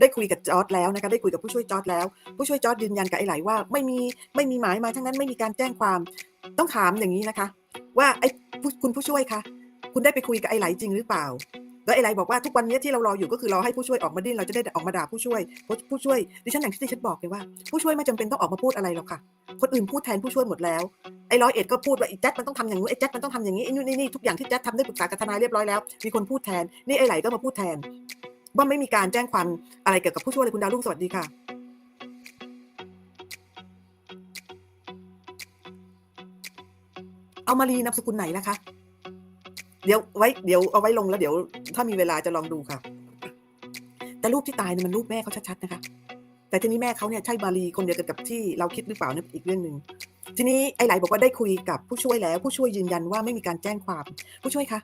ได้คุยกับจอร์ดแล้วนะคะได้คุยกับผู้ช่วยจอร์ดแล้ว ผู้ช่วยจอร์ดยืนยันกับไอ้ไหลว่าไม่มีไม่มีหมายมาทั้งนั้นไม่มีการแจ้งความต้องถามอย่างนี้นะคะ ว่าไอ้คุณผู้ช่วยคะคุณได้ไปคุยกับไอ้ไหลจริงหรือเปล่า แล้วไอ้ไหลบอกว่าทุกวันนี้ที่เรารออยู่ก็คือรอให้ผู้ช่วยออกมาดิ้นเราจะได้ออกมาด่าผู้ช่วยผู้ช่วยดิฉันอย่างที่ดิฉันบอกเลยว่าผู้ช่วยไม่จำเป็นต้องออกมาพูดอะไรหรอกค่ะ คนอื่นพูดแทนผู้ช่วยหมดแล้วไอ้ร้อยเอ็ดก็พูดว่าไอ้แจ๊ดมันต้องทำอย่างนู้นไอ้แจ๊ดมันต้องทำอย่างนี้ไอ้นู่นนี่นี่ทุกอย่างที่แจ๊ดทำได้ปรึกษากับทนายเรียบร้อยแล้วมีคนพูดแทนนี่ไอ้ไหลก็มาพูดแทน ว่าไม่มีการแจ้งความอะไรเกี่ยวกับผู้ช่วยเลยคุณดาวรุ่งสวัสดีค่ะเอามารีนามสกุลไหนนะคะ เดี๋ยวไว้เดี๋ยวเอาไว้ลงแล้วเดี๋ยว ถ้ามีเวลาจะลองดูค่ะ แต่รูปที่ตายเนี่ยมันรูปแม่เขาชัดๆนะคะ แต่ทีนี้แม่เขาเนี่ยใช่มารีคนเดียวกันกับที่เราคิดหรือเปล่านี่อีกเรื่องหนึ่งทีนี้ไอ้ไหลบอกว่าได้คุยกับผู้ช่วยแล้ว ผู้ช่วยยืนยันว่าไม่มีการแจ้งความ ผู้ช่วยคะ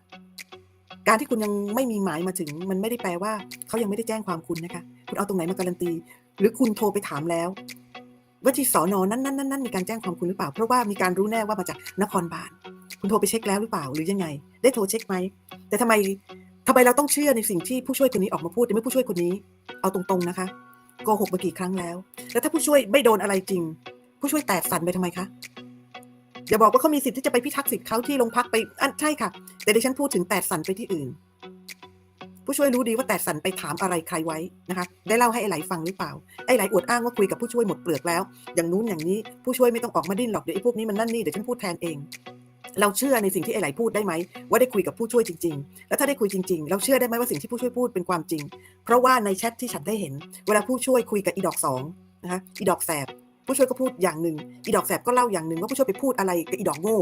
การที่คุณยังไม่มีหมายมาถึง มันไม่ได้แปลว่าเขายังไม่ได้แจ้งความคุณนะคะ คุณเอาตรงไหนมาการันตี หรือคุณโทรไปถามแล้วว่าที่สอนอนั้นนั้นนั้นมีการแจ้งความคุณหรือเปล่า เพราะว่ามีการรู้แน่ว่ามาจากนครบาลคุณโทรไปเช็คแล้วหรือเปล่า หรือยังไง ได้โทรเช็คไหม แต่ทำไมทำไมเราต้องเชื่อในสิ่งที่ผู้ช่วยคนนี้ออกมาพูดแต่ไม่ผู้ช่วยคนนี้ เอาตรงๆนะคะโกหกมากี่ครั้งแล้ว แล้วถ้าผู้ช่วยไม่โดนอะไรจริง ผู้ช่วยแตกสันไปทำไมคะ อย่าบอกว่าเขามีสิทธิ์ที่จะไปพิทักษ์สิทธิ์เขาที่โรงพักไปอันใช่ค่ะ แต่ดิฉันพูดถึงแตกสันไปที่อื่น ผู้ช่วยรู้ดีว่าแตกสันไปถามอะไรใครไว้นะคะ ได้เล่าให้ไอ้ไหลฟังหรือเปล่า ไอ้ไหลอวดอ้างว่าคุยกับผู้ช่วยหมดเปลือกแล้ว อย่างนู้นอย่างนี้ผู้ช่วยไม่ต้องออกมาดิ้นหรอกเดี๋ยวไอ้พวกนี้มันนั่นนี่เดี๋ยวฉันพูดแทนเองเราเชื่อในสิ่งที่ไอ้ไหลพูดได้ไหมว่าได้คุยกับผู้ช่วยจริง ๆ แล้วถ้าได้คุยจริง ๆ เราเชื่อได้ไหมว่าสิ่งที่ผู้ช่วยพูดเป็นความจริง เพราะว่าในแชทที่ฉันได้เห็น เวลาผู้ช่วยคุยกับอีดอกสองนะคะอีดอกแสบ ผู้ช่วยก็พูดอย่างหนึ่งอีดอกแสบก็เล่าอย่างหนึ่งว่าผู้ช่วยไปพูดอะไรกับอีดอกโง่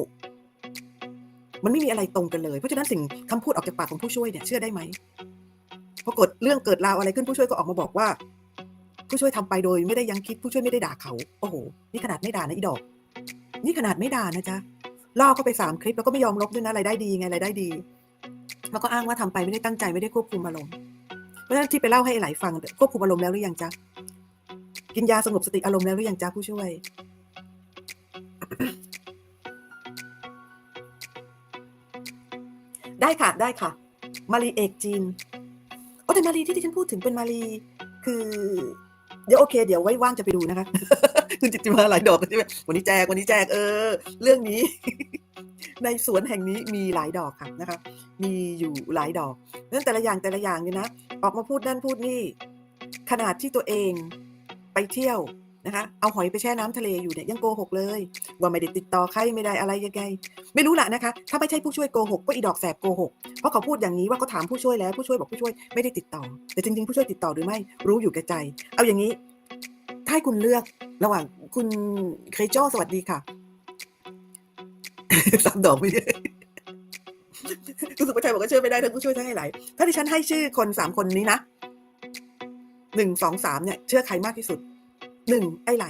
มันไม่มีอะไรตรงกันเลย เพราะฉะนั้นสิ่งคำพูดออกจากปากของผู้ช่วยเนี่ยเชื่อได้ไหมปรากฏเรื่องเกิดราวอะไรขึ้นผู้ช่วยก็ออกมาบอกว่า ผู้ช่วยทำไปโดยไม่ได้ยังคิดผู้ช่วยไม่ได้ด่าเขา โอ้โห นี่ขนาดไม่ด่านะอีดอก นี่ขนาดไม่ด่านะจ๊ะล่อเข้าไปสามคลิปแล้วก็ไม่ยอมลบด้วยนะรายได้ดีไงรายได้ดีแล้วก็อ้างว่าทำไปไม่ได้ตั้งใจไม่ได้ควบคุมอารมณ์เพราะฉะนั้นที่ไปเล่าให้หลฟังควบคุมอารมณ์แล้วหรือยังจ๊ะ กินยาสงบสติอารมณ์แล้วหรือยังจ๊ะผู้ช่วย ได้ค่ะได้ค่ะ มารีเอกจีนโอ้แต่มารีที่ที่ฉันพูดถึงเป็นมารีคือ เดี๋ยวโอเค เดี๋ยวไว้ว่างจะไปดูนะคะคุณจิตติมาหลายดอกใช่ไหมวันนี้แจกวันนี้แจกเออ เรื่องนี้ ในสวนแห่งนี้มีหลายดอกค่ะนะคะ มีอยู่หลายดอกนั่นแต่ละอย่างแต่ละอย่างเนี่ยนะออกมาพูดนั่นพูดนี่ ขนาดที่ตัวเอง ไปเที่ยวนะคะเอาหอยไปแช่น้ำทะเลอยู่เนี่ยยังโกหกเลย ว่าไม่ได้ติดต่อใครไม่ได้อะไรยังไงไม่รู้แหละนะคะ ถ้าไม่ใช่ผู้ช่วยโกหกก็อีดอกแสบโกหกเพราะเขาพูดอย่างนี้ว่าเขาถามผู้ช่วยแล้วผู้ช่วยบอกผู้ช่วยไม่ได้ติดต่อ แต่จริงๆผู้ช่วยติดต่อหรือไม่รู้อยู่แก่ใจ เอาอย่างนี้ ถ้าให้คุณเลือกระหว่างคุณเคยโจ้สวัสดีค่ะสามดอกไม่ได้คุณสุภาชัยบอกว่าเชื่อไม่ได้ทั้งผู้ช่วยทั้งให้ไหลายถ้าดิฉันให้ชื่อคนสามคนนี้นะ หนึ่งสองสามเนี่ยเชื่อใครมากที่สุดหนึ่งไอ้ไหล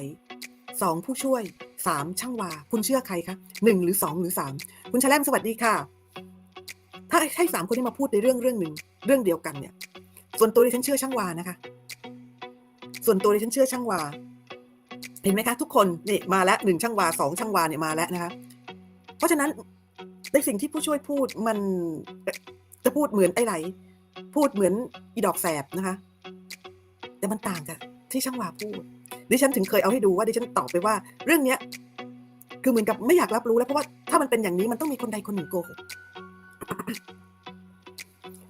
สองผู้ช่วยสามช่างวา คุณเชื่อใครคะหนึ่งหรือสองหรือสามคุณชาแลมสวัสดีค่ะ ถ้าให้สามคนที่มาพูดในเรื่องเรื่องหนึ่งเรื่องเดียวกันเนี่ย ส่วนตัวดิฉันเชื่อช่างวานะคะ ส่วนตัวดิฉันเชื่อช่างวา เห็นไหมคะ ทุกคนนี่มาแล้วหนึ่งช่างวาสองช่างวาเนี่ยมาแล้วนะคะ เพราะฉะนั้นในสิ่งที่ผู้ช่วยพูดมันจะพูดเหมือนไอ้ไหล พูดเหมือนอีดอกแสบนะคะ แต่มันต่างกับที่ช่างวาพูด ดิฉันถึงเคยเอาให้ดูว่าดิฉันตอบไปว่า เรื่องเนี้ยคือเหมือนกับไม่อยากรับรู้แล้วเพราะว่าถ้ามันเป็นอย่างนี้มันต้องมีคนใดคนหนึ่งโกหก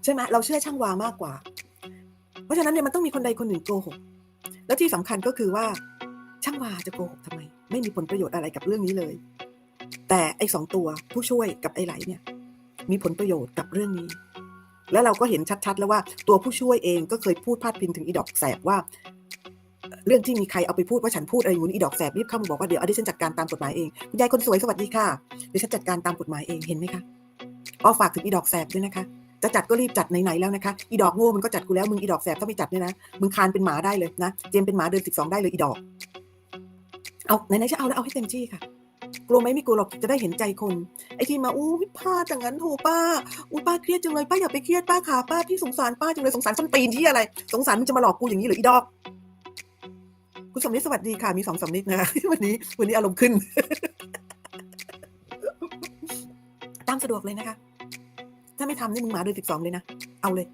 ใช่ไหมเราเชื่อช่างวามากกว่า เพราะฉะนั้นเนี่ยมันต้องมีคนใดคนหนึ่งโกหกแล้วที่สำคัญก็คือว่า ช่างวาจะโกหกทำไม ไม่มีผลประโยชน์อะไรกับเรื่องนี้เลย แต่ไอ้สองตัวผู้ช่วยกับไอ้ไหลเนี่ย มีผลประโยชน์กับเรื่องนี้ แล้วเราก็เห็นชัดๆ แล้วว่าตัวผู้ช่วยเองก็เคยพูดพาดพิงถึงอีดอกแสบว่า เรื่องที่มีใครเอาไปพูดว่าฉันพูดอะไรอยู่นี่อีดอกแสบรีบเข้ามาบอกว่าเดี๋ยวอดิฉันจัดการตามกฎหมายเองคุณยายคนสวยสวัสดีค่ะเดี๋ยวฉันจัดการตามกฎหมายเองเห็นไหมคะอ้อฝากถึงอีดอกแสบด้วยนะคะจะจัดก็รีบจัดไหนๆแล้วนะคะ อีดอกโง่มันก็จัดกูแล้วมึงอีดอกแสบถ้าไม่จัดเนี่ยนะมึงคานเป็นหมาได้เลยนะเจมเป็นหมาเดินสิบสองได้เลยอีดอก เอาไหนๆจะเอาแล้วเอาให้เต็มที่ค่ะ ลัวไหมไม่กลัวหรอกจะได้เห็นใจคน ไอ้ที่มาอู้พลาดอย่างนั้นโหป้าอู้ป้าเครียดจังเลยป้าอย่าไปเครียดป้าขาป้าพี่สงสารป้าจังเลยสงสารส้นตีนที่อะไร สงสารมึงจะมาหลอกกูอย่างนี้หรืออีดอกคุณสมนิดสวัสดีค่ะ มีสองสมนิดนะคะวันนี้วันนี้อารมณ์ขึ้น ตามสะดวกเลยนะคะ ถ้าไม่ทำนี่มึงหมาเดินสิบสองเลยนะ เอาเลย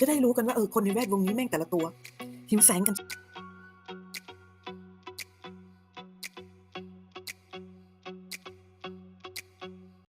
จะได้รู้กันว่าเออคนในแวดวงนี้แม่งแต่ละตัว หิวแสงกัน